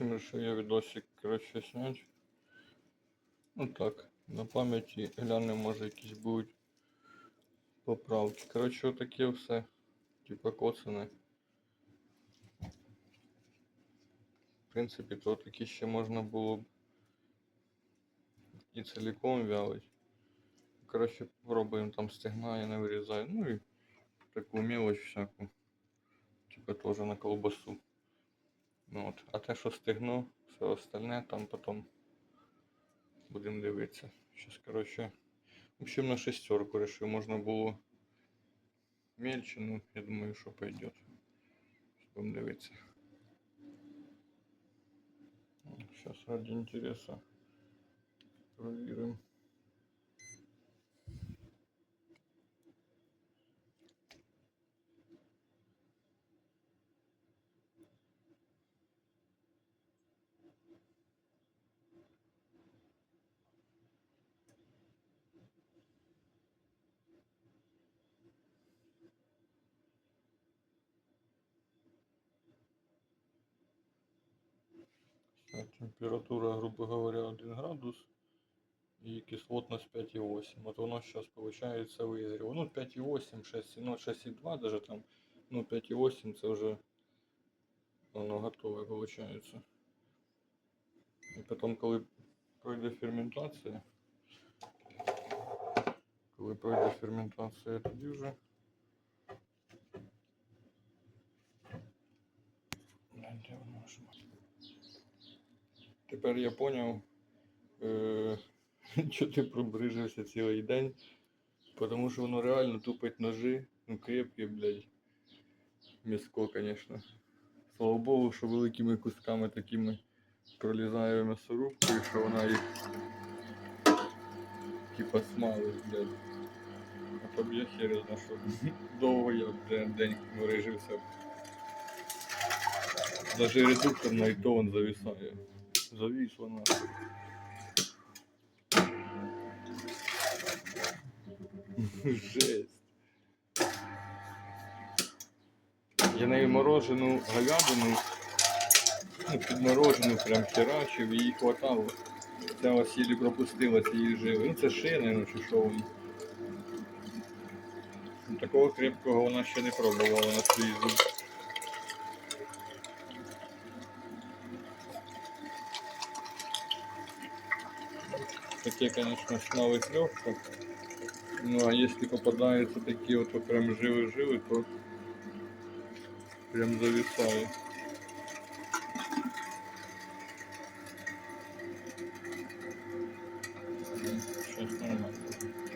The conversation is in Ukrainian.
общем, решил я видосик, короче, снять. Ну так, на пам'яті гляну, може якісь будуть поправки. Короче, отаке все. Типа коцане. В принципі, то такі ще можна було б і цілком вялить. Короче, пробуємо там стегна, я не вирізаю. Ну і таку мелочь всяку. Типа теж на колбасу. Ну от. А те, що стегно, все остальне там потім будемо дивитися. Щас, короче. В общем, на шестерку решив. Можна було мельче, ну, я думаю, що пойдет. Будемо дивитися. Сейчас ради интереса проверим. Температура, грубо говоря, 1 градус и кислотность 5,8. Вот нас сейчас получается вызрело. Ну, 5,8, 6, ну, 6,2 даже там. Ну, 5,8 это уже оно готовое получается. И потом, коли пройде ферментація, коли пройде ферментація, тоді вже Тепер я поняв, е, що ти пробрижився цілий день. Тому що воно реально тупить ножи. Ну крепкі, блядь. М'яско, конечно. Слава Богу, що великими кусками такими пролізає і що вона їх типа смалить, блядь. А то б я хер знаю, що довго я б день рижився. Даже редуктор на і то он зависає. Зависла нахуй. Жесть. Я нею морожену говядину, ну, підморожену прям херачив, її хватало. Ця їлі пропустила цієї живи. Ну це шини, ну чи що воно. Такого крепкого вона ще не пробувала на свій зуб. Таке, конечно, смалить легко. Ну а если попадаются такие вот, прям живы-живы, то прям зависает.